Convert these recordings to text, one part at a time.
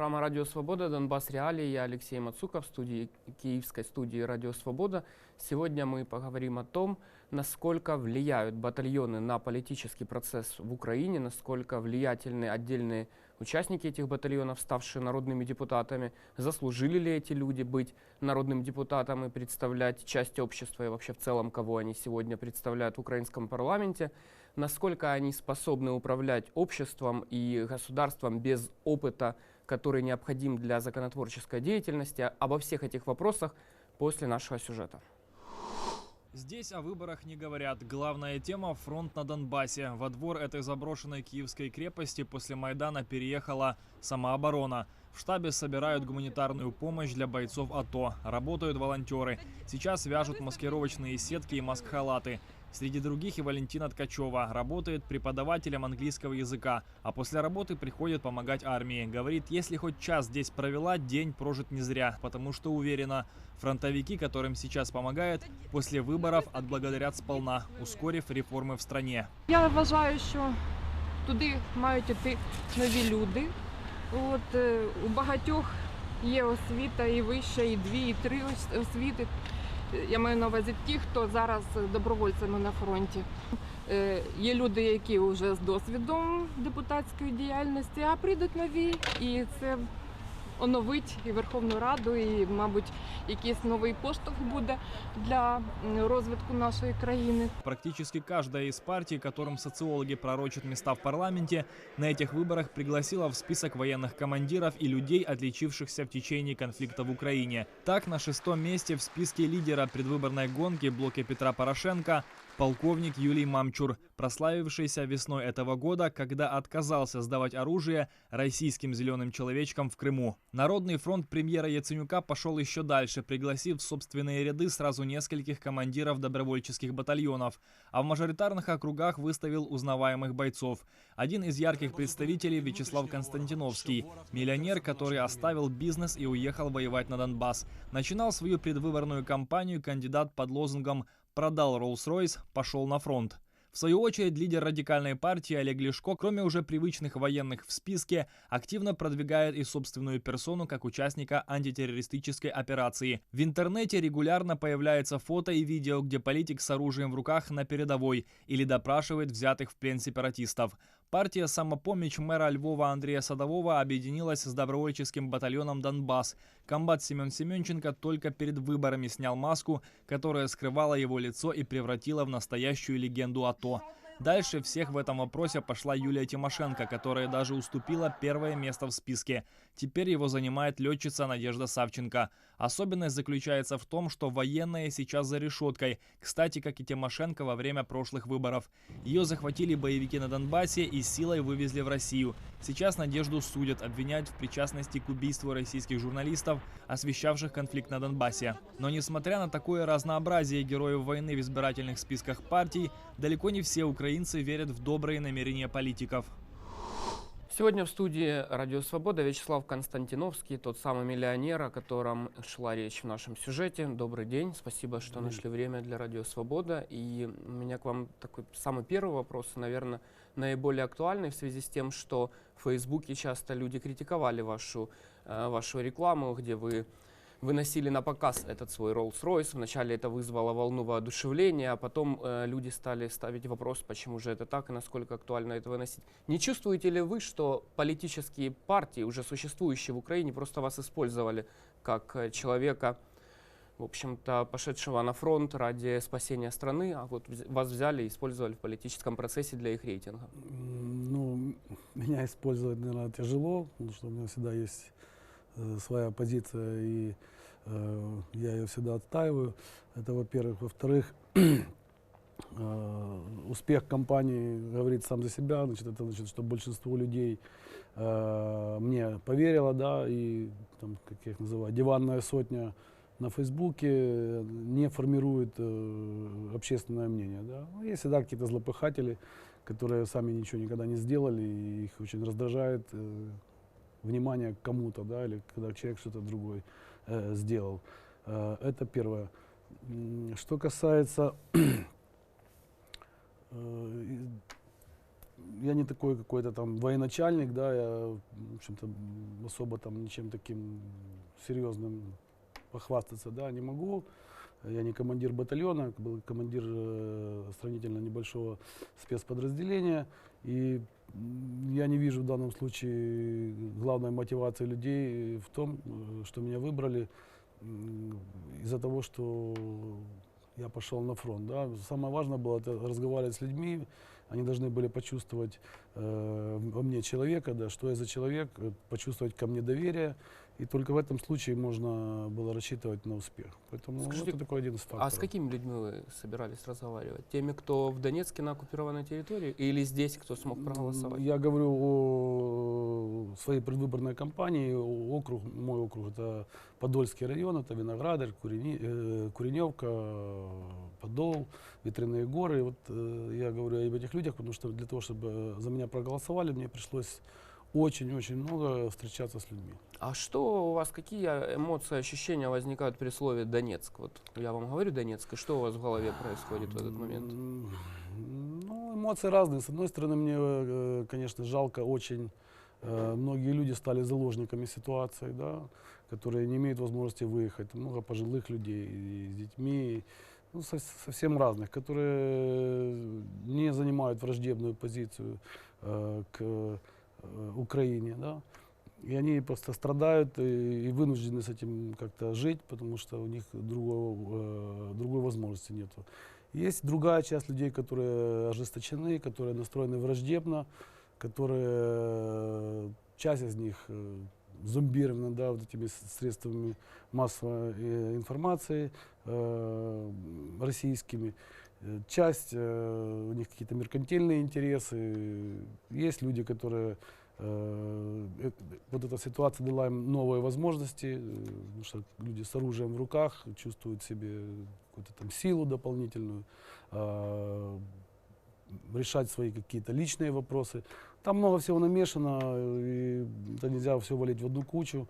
Программа «Радио Свобода. Донбасс Реалии». Я Алексей Мацуков студии, киевской студии «Радио Свобода». Сегодня мы поговорим о том, насколько влияют батальоны на политический процесс в Украине, насколько влиятельны отдельные участники этих батальонов, ставшие народными депутатами, заслужили ли эти люди быть народным депутатом и представлять часть общества и вообще в целом, кого они сегодня представляют в украинском парламенте – насколько они способны управлять обществом и государством без опыта, который необходим для законотворческой деятельности. Обо всех этих вопросах после нашего сюжета. Здесь о выборах не говорят. Главная тема – фронт на Донбассе. Во двор этой заброшенной киевской крепости после Майдана переехала самооборона. В штабе собирают гуманитарную помощь для бойцов АТО. Работают волонтеры. Сейчас вяжут маскировочные сетки и маск-халаты. Среди других и Валентина Ткачева. Работает преподавателем английского языка, а после работы приходит помогать армии. Говорит, если хоть час здесь провела, день прожит не зря, потому что уверена, фронтовики, которым сейчас помогает, после выборов отблагодарят сполна, ускорив реформи в стране. Я вважаю, що туди мають іти нові люди. От е, у багатьох є освіта і вища, і дві, і три ос- освіти. Я маю на увазі ті, хто зараз добровольцями на фронті. Е, Є люди, які вже з досвідом депутатської діяльності, а прийдуть нові, і це оновить і Верховну Раду, і, мабуть, якийсь новий поштовх буде для м, розвитку нашої країни. Практически каждая из партий, которым социологи пророчат места в парламенте, на этих выборах пригласила в список военных командиров и людей, отличившихся в течение конфликта в Украине. Так, на шестом месте в списке лидера предвыборной гонки блока Петра Порошенко полковник Юлий Мамчур, прославившийся весной этого года, когда отказался сдавать оружие российским зеленым человечкам в Крыму. Народный фронт премьера Яценюка пошел еще дальше, пригласив в собственные ряды сразу нескольких командиров добровольческих батальонов, а в мажоритарных округах выставил узнаваемых бойцов. Один из ярких представителей Вячеслав Константиновский, миллионер, который оставил бизнес и уехал воевать на Донбасс. Начинал свою предвыборную кампанию кандидат под лозунгом «Продал Rolls-Royce, пошел на фронт». В свою очередь, лидер радикальной партии Олег Лешко, кроме уже привычных военных в списке, активно продвигает и собственную персону как участника антитеррористической операции. В интернете регулярно появляется фото и видео, где политик с оружием в руках на передовой или допрашивает взятых в плен сепаратистов. Партия «Самопомощь» мэра Львова Андрея Садового объединилась с добровольческим батальоном «Донбасс». Комбат Семен Семенченко только перед выборами снял маску, которая скрывала его лицо и превратила в настоящую легенду АТО. Дальше всех в этом вопросе пошла Юлия Тимошенко, которая даже уступила первое место в списке. Теперь его занимает летчица Надежда Савченко. Особенность заключается в том, что военная сейчас за решеткой, кстати, как и Тимошенко во время прошлых выборов. Ее захватили боевики на Донбассе и силой вывезли в Россию. Сейчас Надежду судят, обвиняют в причастности к убийству российских журналистов, освещавших конфликт на Донбассе. Но несмотря на такое разнообразие героев войны в избирательных списках партий, далеко не все украинцы верят в добрые намерения политиков. Сегодня в студии «Радио Свобода» Вячеслав Константиновский, тот самый миллионер, о котором шла речь в нашем сюжете. Добрый день, спасибо, что нашли время для «Радио Свобода». И у меня к вам такой самый первый вопрос, наверное, наиболее актуальный в связи с тем, что в Фейсбуке часто люди критиковали вашу, э, вашу рекламу, где вы выносили на показ этот свой Rolls-Royce. Вначале это вызвало волну воодушевления, а потом э, люди стали ставить вопрос, почему же это так и насколько актуально это выносить. Не чувствуете ли вы, что политические партии, уже существующие в Украине, просто вас использовали как э, человека, в общем-то, пошедшего на фронт ради спасения страны, а вот вас взяли и использовали в политическом процессе для их рейтинга? Ну, меня использовать, наверное, тяжело, потому что у меня всегда есть э, своя позиция, и я ее всегда отстаиваю. Это, во-первых. Во-вторых, э, успех компании говорит сам за себя. Значит, это значит, что большинство людей э, мне поверило, да, и, там, как я их называю, диванная сотня на Фейсбуке не формирует э, общественное мнение. Да. Ну, есть всегда какие-то злопыхатели, которые сами ничего никогда не сделали, и их очень раздражает э, внимание к кому-то, да, или когда человек что-то другое э, сделал. Э, это первое. Что касается э, я не такой какой-то там военачальник, да, я, в общем-то, особо там ничем таким серьезным похвастаться, да, не могу. Я не командир батальона, был командир э, сравнительно небольшого спецподразделения. И я не вижу в данном случае главной мотивации людей в том, э, что меня выбрали из-за того, что я пошел на фронт. Да. Самое важное было это разговаривать с людьми. Они должны были почувствовать э, во мне человека, да, что я за человек, э, почувствовать ко мне доверие. И только в этом случае можно было рассчитывать на успех. Поэтому Скажите, это такой один из факторов. А с какими людьми вы собирались разговаривать? Теми, кто в Донецке на оккупированной территории, или здесь, кто смог проголосовать? Я говорю о своей предвыборной кампании. Округ, мой округ это Подольский район, это Виноградарь, Курени- э, Куреневка, Подол, Ветряные горы. Вот э, я говорю об этих людях, потому что для того, чтобы за меня проголосовали, мне пришлось очень-очень много встречаться с людьми. А что у вас, какие эмоции, ощущения возникают при слове Донецк? Вот я вам говорю Донецк, и что у вас в голове происходит в этот момент? Ну, эмоции разные. С одной стороны, мне, э, конечно, жалко очень. э, Многие люди стали заложниками ситуации, да, которые не имеют возможности выехать. Много пожилых людей и с детьми, ну, со- совсем разных, которые не занимают враждебную позицию э, к Украине, да. И они просто страдают и, и вынуждены с этим как-то жить, потому что у них другого, э, другой возможности нету. Есть другая часть людей, которые ожесточены, которые настроены враждебно, которые, э, часть из них э, зомбированы да, вот этими средствами массовой э, информации э, российскими. Часть, э, у них какие-то меркантильные интересы. Есть люди, которые э, э, вот эта ситуация дала им новые возможности, потому что люди с оружием в руках чувствуют себе какую-то там силу дополнительную, решать свои какие-то личные вопросы. Там много всего намешано, и это нельзя все валить в одну кучу.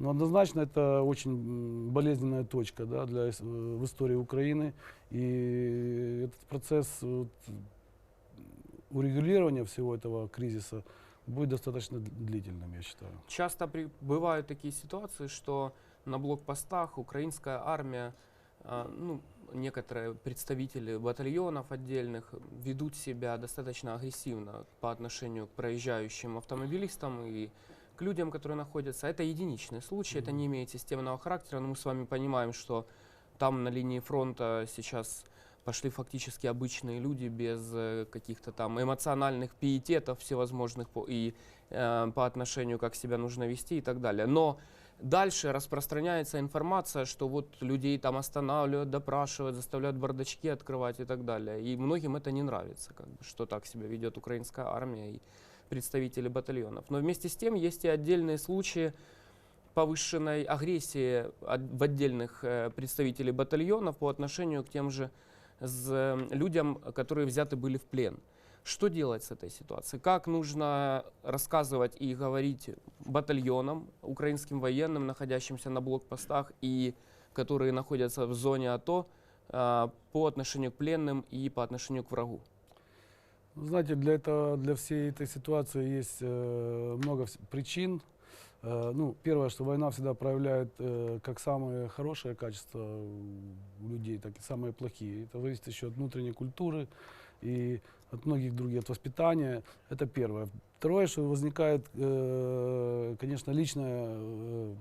Но однозначно это очень болезненная точка да, для, э, в истории Украины. И этот процесс вот, урегулирования всего этого кризиса будет достаточно длительным, я считаю. Часто при- бывают такие ситуации, что на блокпостах украинская армия, а, ну, некоторые представители батальонов отдельных ведут себя достаточно агрессивно по отношению к проезжающим автомобилистам и к людям, которые находятся. Это единичный случай, это не имеет системного характера, но мы с вами понимаем, что там на линии фронта сейчас пошли фактически обычные люди без э, каких-то там эмоциональных пиететов всевозможных по, и э, по отношению, как себя нужно вести и так далее. Но дальше распространяется информация, что вот людей там останавливают, допрашивают, заставляют бардачки открывать и так далее. И многим это не нравится, как бы, что так себя ведет украинская армия и представители батальонов. Но вместе с тем есть и отдельные случаи повышенной агрессии в отдельных э, представителей батальонов по отношению к тем же э, людям, которые взяты были в плен. Что делать с этой ситуацией? Как нужно рассказывать и говорить батальонам, украинским военным, находящимся на блокпостах и которые находятся в зоне АТО а, по отношению к пленным и по отношению к врагу? Знаете, для, этого, для всей этой ситуации есть э, много причин. Э, ну, первое, что война всегда проявляет э, как самые хорошие качества у людей, так и самые плохие. Это зависит еще от внутренней культуры и от многих других, от воспитания. Это первое. Второе, что возникает, э, конечно, личное э,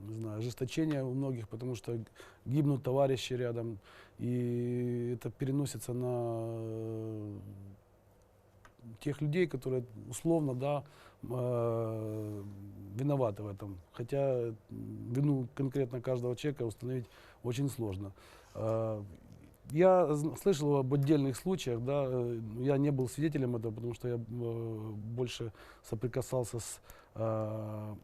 не знаю, ожесточение у многих, потому что гибнут товарищи рядом, и это переносится на тех людей, которые условно, да, э, виноваты в этом. Хотя вину конкретно каждого человека установить очень сложно. Э, я слышал об отдельных случаях, да, э, я не был свидетелем этого, потому что я э, больше соприкасался с э,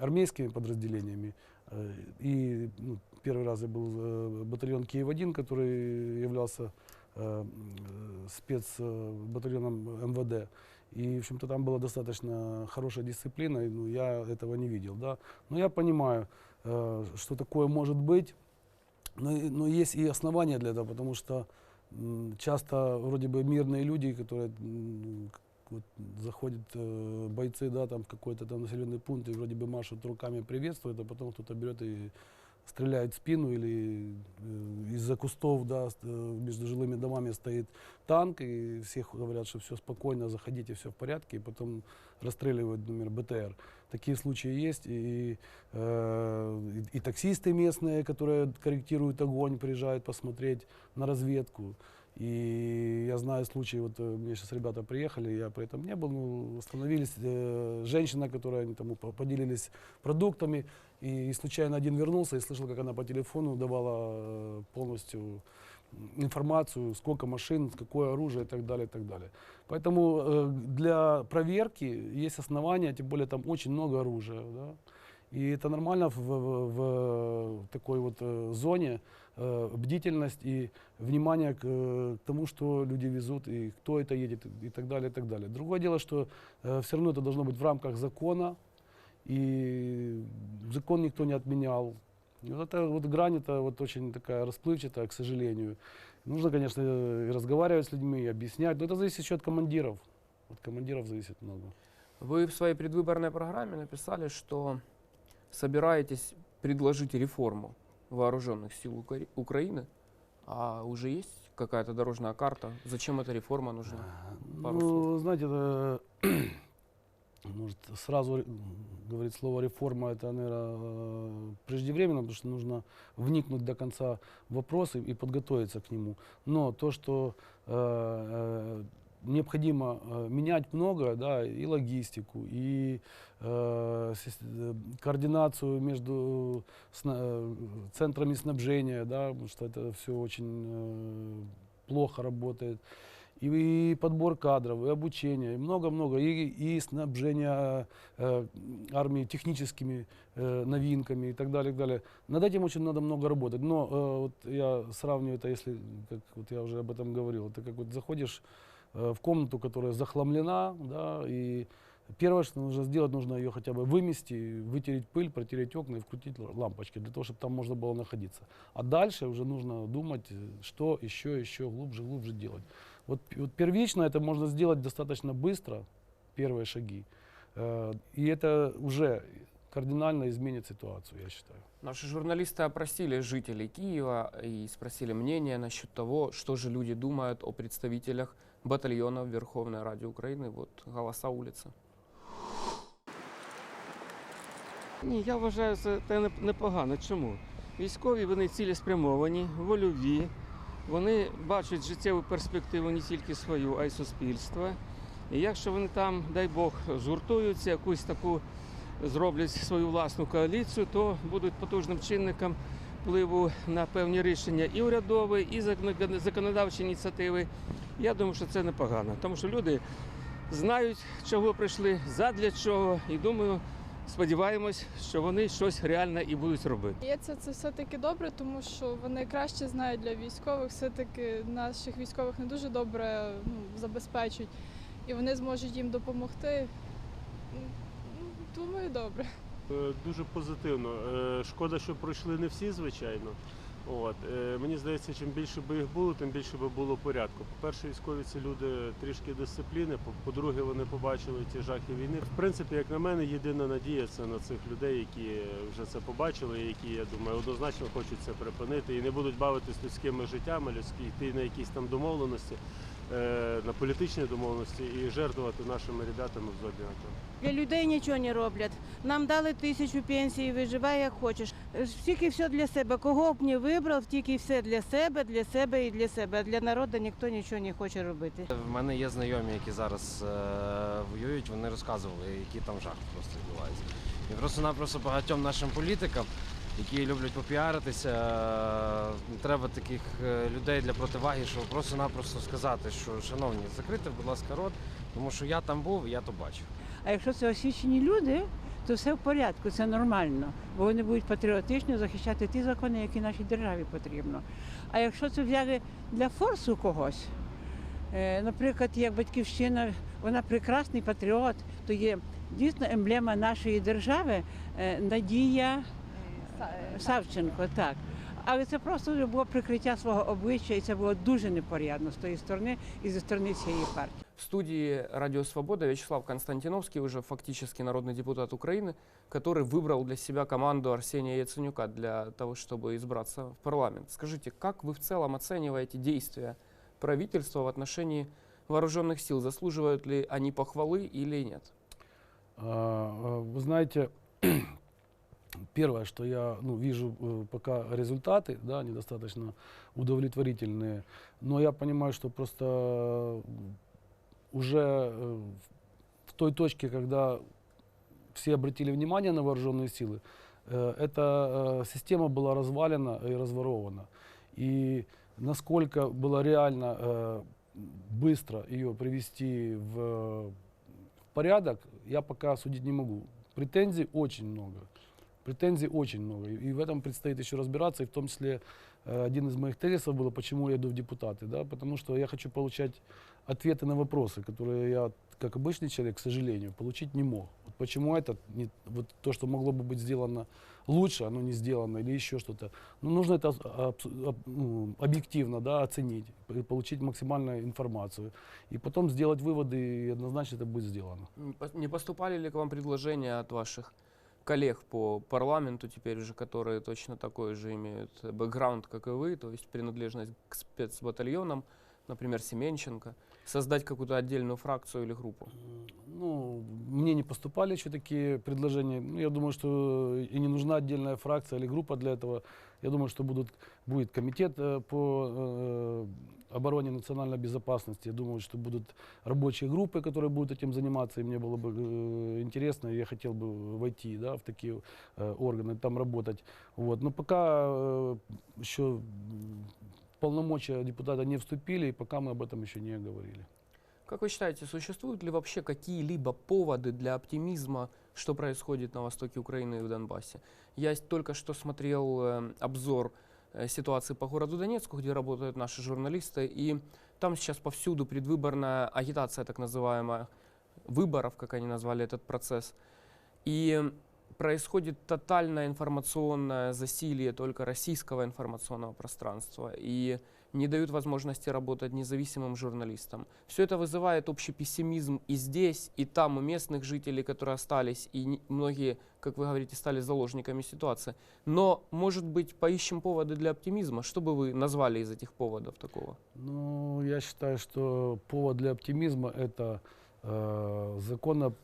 армейскими подразделениями. Э, И ну, первый раз я был батальон Киев-1, который являлся спецбатальоном МВД. И, в общем-то, там была достаточно хорошая дисциплина, и, ну, я этого не видел, да. Но я понимаю, э, что такое может быть, но, и- но есть и основания для этого, потому что м, часто вроде бы мирные люди, которые м, вот заходят э, бойцы, да, там какой-то там населенный пункт и вроде бы машут руками приветствуют, а потом кто-то берет и стреляет в спину или э, из-за кустов, да, э, между жилыми домами стоит танк, и все говорят, что все спокойно, заходите, все в порядке, и потом расстреливают, например, БТР. Такие случаи есть, и, э, и, и таксисты местные, которые корректируют огонь, приезжают посмотреть на разведку. И я знаю случаи, вот э, мне сейчас ребята приехали, я при этом не был, ну, остановились, э, женщина, которая они там по- поделились продуктами, и, случайно один вернулся и слышал, как она по телефону давала э, полностью информацию, сколько машин, какое оружие и так далее, и так далее. Поэтому э, для проверки есть основания, тем более там очень много оружия, да. И это нормально в, в- в такой вот э, зоне э, бдительность и внимание к, э, к тому, что люди везут и кто это едет и так далее, и так далее. Другое дело, что все равно это должно быть в рамках закона, и закон никто не отменял. И вот эта вот грань, это вот очень такая расплывчатая, к сожалению. Нужно, конечно, и разговаривать с людьми, и объяснять, но это зависит еще от командиров. От командиров зависит много. Вы в своей предвыборной программе написали, что собираетесь предложить реформу вооруженных сил Укра- Украины, а уже есть какая-то дорожная карта? Зачем эта реформа нужна? Пару ну, знаете, это, может, сразу говорить слово реформа, это, наверное, преждевременно, потому что нужно вникнуть до конца в вопрос и, и подготовиться к нему. Но то, что э, э, необходимо э, менять многое, да, и логистику, и э, э, координацию между сна- э, центрами снабжения, да, потому что это все очень э, плохо работает. И, и подбор кадров, и обучение, и много-много, и, и снабжение э, армии техническими э, новинками и так далее, и так далее. Над этим очень надо много работать. Но э, вот я сравниваю это, если, как вот я уже об этом говорил, это как вот заходишь э, в комнату, которая захламлена, да, и первое, что нужно сделать, нужно ее хотя бы вымести, вытереть пыль, протереть окна и вкрутить ла- лампочки, для того, чтобы там можно было находиться. А дальше уже нужно думать, э, что еще, еще глубже, глубже делать. Вот, п- вот первично это можно сделать достаточно быстро, первые шаги. Э, И это уже кардинально изменит ситуацию, я считаю. Наши журналисты опросили жителей Киева и спросили мнение насчет того, что же люди думают о представителях батальонов Верховной Ради Украины. Вот голоса улицы. Ні, я вважаю, це те не- непогано. Чому? Військові вони цілеспрямовані, вольові, вони бачать життєву перспективу не тільки свою, а й суспільства. І якщо вони там, дай Бог, згуртуються, якусь таку зроблять свою власну коаліцію, то будуть потужним чинником впливу на певні рішення і урядові, і законодавчі ініціативи. Я думаю, що це непогано, тому що люди знають, чого прийшли, задля чого, і думаю, сподіваємось, що вони щось реальне і будуть робити. Здається, це все-таки добре, тому що вони краще знають для військових, все-таки наших військових не дуже добре ну, забезпечують, і вони зможуть їм допомогти. Ну, Думаю, добре. Е, Дуже позитивно. Е, Шкода, що пройшли не всі, звичайно. От. е, Мені здається, чим більше би їх було, тим більше би було порядку. По-перше, військові це люди трішки дисципліни. по- По-друге, вони побачили ті жахи війни. В принципі, як на мене, єдина надія це на цих людей, які вже це побачили, які, я думаю, однозначно хочуть це припинити і не будуть бавитись людськими життями, людські йти на якісь там домовленості, на політичні домовленості і жертвувати нашими ребятами в зоні АТО. Для людей нічого не роблять. Нам дали тисячу пенсій, виживай як хочеш. Е, Тільки все для себе. Кого б не вибрав, тільки все для себе, для себе і для себе. А для народу ніхто нічого не хоче робити. В мене є знайомі, які зараз е, воюють, вони розказували, які там жах просто відбуваються. І просто-напросто багатьом нашим політикам, які люблять попіаритися, е, треба таких е, людей для противаги, щоб просто-напросто сказати, що шановні, закрийте, будь ласка, рот, тому що я там був, я то бачив. А якщо це освічені люди, то все в порядку, це нормально, бо вони будуть патріотично захищати ті закони, які нашій державі потрібно. А якщо це взяли для форсу когось, е, наприклад, як батьківщина, вона прекрасний патріот, то є дійсно емблема нашої держави Надія Савченко, так. Але це просто було прикриття свого обличчя, і це було дуже непорядно з тої сторони і зі сторони цієї партії. В студии «Радио Свобода» Вячеслав Константиновский, уже фактически народный депутат Украины, который выбрал для себя команду Арсения Яценюка для того, чтобы избраться в парламент. Скажите, как вы в целом оцениваете действия правительства в отношении вооруженных сил? Заслуживают ли они похвалы или нет? А, а, Вы знаете, первое, что я ну, вижу э, пока результаты, да, они достаточно удовлетворительные, но я понимаю, что просто э, уже э, в той точке, когда все обратили внимание на вооруженные силы, эта система была развалена и разворована. И насколько было реально быстро ее привести в порядок, я пока судить не могу. Претензий очень много. Претензий очень много. И в этом предстоит еще разбираться. И в том числе э, один из моих тезисов было, почему я иду в депутаты. Да? Потому что я хочу получать ответы на вопросы, которые я, как обычный человек, к сожалению, получить не мог. Вот почему это, не, вот то, что могло бы быть сделано лучше, оно не сделано, или еще что-то. Ну, нужно это ну, объективно да, оценить, получить максимальную информацию. И потом сделать выводы, и однозначно это будет сделано. Не поступали ли к вам предложения от ваших коллег по парламенту теперь уже, которые точно такой же имеют бэкграунд, как и вы, то есть принадлежность к спецбатальонам, например, Семенченко, создать какую-то отдельную фракцию или группу? Ну, мне не поступали еще такие предложения. Ну, я думаю, что и не нужна отдельная фракция или группа для этого. Я думаю, что будут, будет комитет э, по э, обороне национальной безопасности. Я думаю, что будут рабочие группы, которые будут этим заниматься. И мне было бы э, интересно, я хотел бы войти да, в такие э, органы, там работать. Вот. Но пока э, еще полномочия депутата не вступили, и пока мы об этом еще не говорили. Как вы считаете, существуют ли вообще какие-либо поводы для оптимизма, что происходит на востоке Украины и в Донбассе? Я только что смотрел э, обзор э, ситуации по городу Донецку, где работают наши журналисты, и там сейчас повсюду предвыборная агитация, так называемая, выборов, как они назвали этот процесс. И происходит тотальное информационное засилие только российского информационного пространства. И не дают возможности работать независимым журналистам. Все это вызывает общий пессимизм и здесь, и там, у местных жителей, которые остались, и многие, как вы говорите, стали заложниками ситуации. Но, может быть, поищем поводы для оптимизма? Что бы вы назвали из этих поводов такого? Ну, я считаю, что повод для оптимизма это э, законно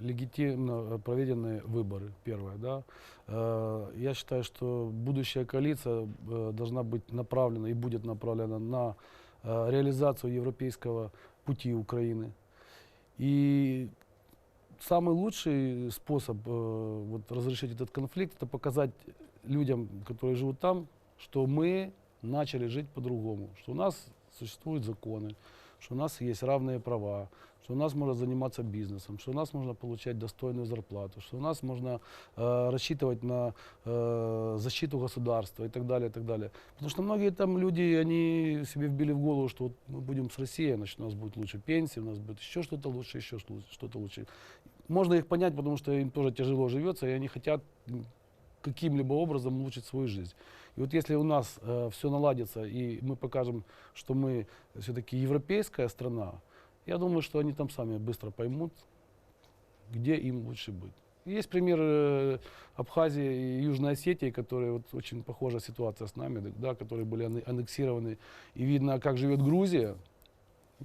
легитимно проведенные выборы, первое, да. Э, я считаю, что будущая коалиция э, должна быть направлена и будет направлена на э, реализацию европейского пути Украины. И самый лучший способ вот, разрешить этот конфликт, это показать людям, которые живут там, что мы начали жить по-другому, что у нас существуют законы, что у нас есть равные права, что у нас можно заниматься бизнесом, что у нас можно получать достойную зарплату, что у нас можно э, рассчитывать на э, защиту государства и так далее, и так далее. Потому что многие там люди, они себе вбили в голову, что вот мы будем с Россией, значит, у нас будет лучше пенсии, у нас будет еще что-то лучше, еще что- что-то лучше. Можно их понять, потому что им тоже тяжело живется, и они хотят каким-либо образом улучшить свою жизнь. И вот если у нас все наладится, и мы покажем, что мы все-таки европейская страна, я думаю, что они там сами быстро поймут, где им лучше быть. Есть пример э, Абхазии и Южной Осетии, которые вот очень похожа ситуация с нами, да, которые были аннексированы. И видно, как живет Грузия,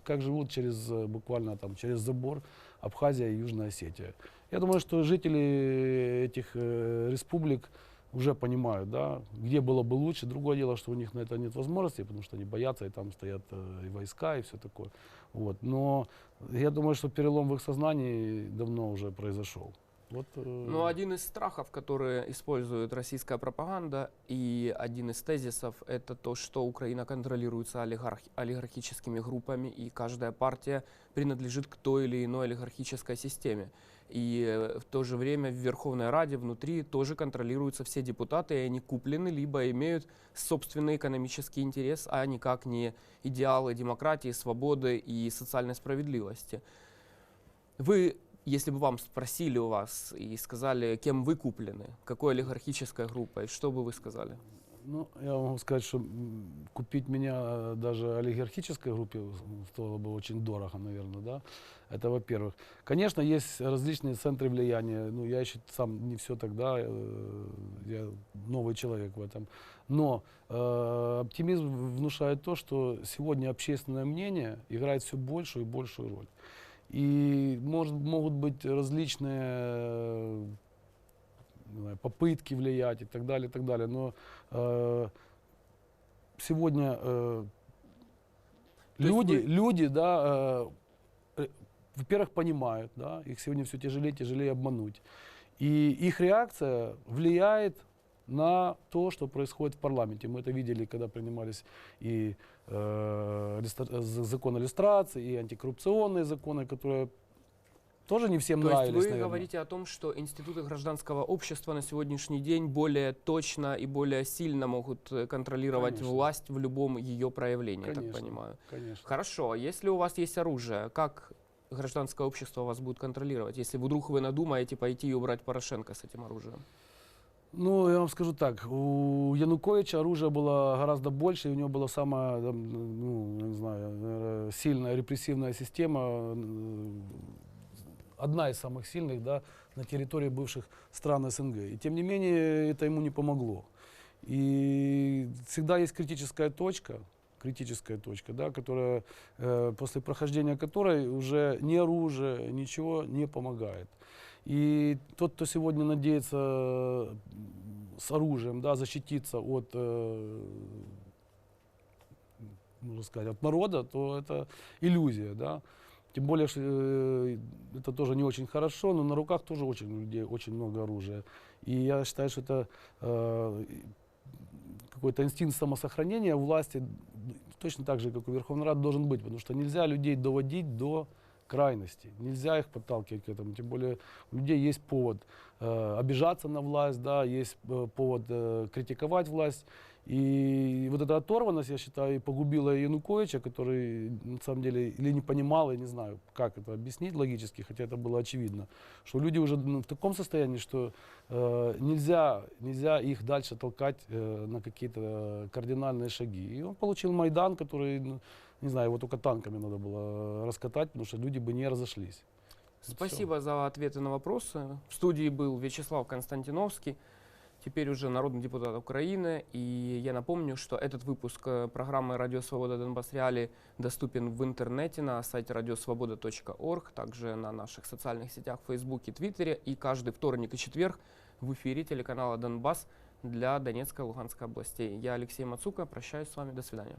как живут через э, буквально там через забор Абхазия и Южная Осетия. Я думаю, что жители этих э, республик уже понимают, да, где было бы лучше. Другое дело, что у них на это нет возможности, потому что они боятся, и там стоят э, и войска, и все такое. Вот. Но я думаю, что перелом в их сознании давно уже произошел. Вот, э, Ну, один из страхов, которые использует российская пропаганда, и один из тезисов, это то, что Украина контролируется олигарх- олигархическими группами, и каждая партия принадлежит к той или иной олигархической системе. И в то же время в Верховной Раде внутри тоже контролируются все депутаты, и они куплены, либо имеют собственный экономический интерес, а никак не идеалы демократии, свободы и социальной справедливости. Вы, если бы вам спросили у вас и сказали, кем вы куплены, какой олигархической группой, что бы вы сказали? Ну, я могу сказать, что купить меня э, даже олигархической группе стоило бы очень дорого, наверное, да. Это во-первых. Конечно, есть различные центры влияния. Ну, я еще сам не все тогда, э, я новый человек в этом. Но э, оптимизм внушает то, что сегодня общественное мнение играет все большую и большую роль. И может, могут быть различные э, знаю, попытки влиять и так далее, и так далее. Но э, сегодня э, люди, вы- люди, да, э, э, во-первых, понимают, да, их сегодня все тяжелее и тяжелее обмануть. И их реакция влияет на то, что происходит в парламенте. Мы это видели, когда принимались и э, з- закон о иллюстрации, и антикоррупционные законы, которые тоже не всем То есть нравились, вы наверное. говорите о том, что институты гражданского общества на сегодняшний день более точно и более сильно могут э, контролировать Конечно. власть в любом ее проявлении, я так Конечно. понимаю. Конечно. Хорошо, а если у вас есть оружие, как гражданское общество вас будет контролировать, если вдруг вы надумаете пойти и убрать Порошенко с этим оружием? Ну, я вам скажу так, у Януковича оружия было гораздо больше, и у него была самая, ну, не знаю, сильная репрессивная система, одна из самых сильных, да, на территории бывших стран СНГ. И тем не менее, это ему не помогло. И всегда есть критическая точка, критическая точка, да, которая, э, после прохождения которой уже ни оружие, ничего не помогает. И тот, кто сегодня надеется с оружием да, защититься от, э, можно сказать, от народа, то это иллюзия. Да? Тем более, что э, это тоже не очень хорошо, но на руках тоже очень людей очень много оружия. И я считаю, что это э, какой-то инстинкт самосохранения власти точно так же, как у Верховной Рады, должен быть, потому что нельзя людей доводить до крайности, нельзя их подталкивать к этому, тем более у людей есть повод э, обижаться на власть, да, есть э, повод э, критиковать власть, и вот эта оторванность, я считаю, погубила Януковича, который на самом деле или не понимал, я не знаю, как это объяснить логически, хотя это было очевидно, что люди уже ну, в таком состоянии, что э, нельзя, нельзя их дальше толкать э, на какие-то кардинальные шаги. И он получил Майдан, который, ну, не знаю, его только танками надо было раскатать, потому что люди бы не разошлись. Спасибо за ответы на вопросы. В студии был Вячеслав Константиновский, теперь уже народный депутат Украины. И я напомню, что этот выпуск э, программы «Радио Свобода Донбасс Реали» доступен в интернете на сайте radiosvoboda.org, также на наших социальных сетях в Фейсбуке, Твиттере. И каждый вторник и четверг в эфире телеканала «Донбасс» для Донецкой и Луганской областей. Я Алексей Мацука, прощаюсь с вами, до свидания.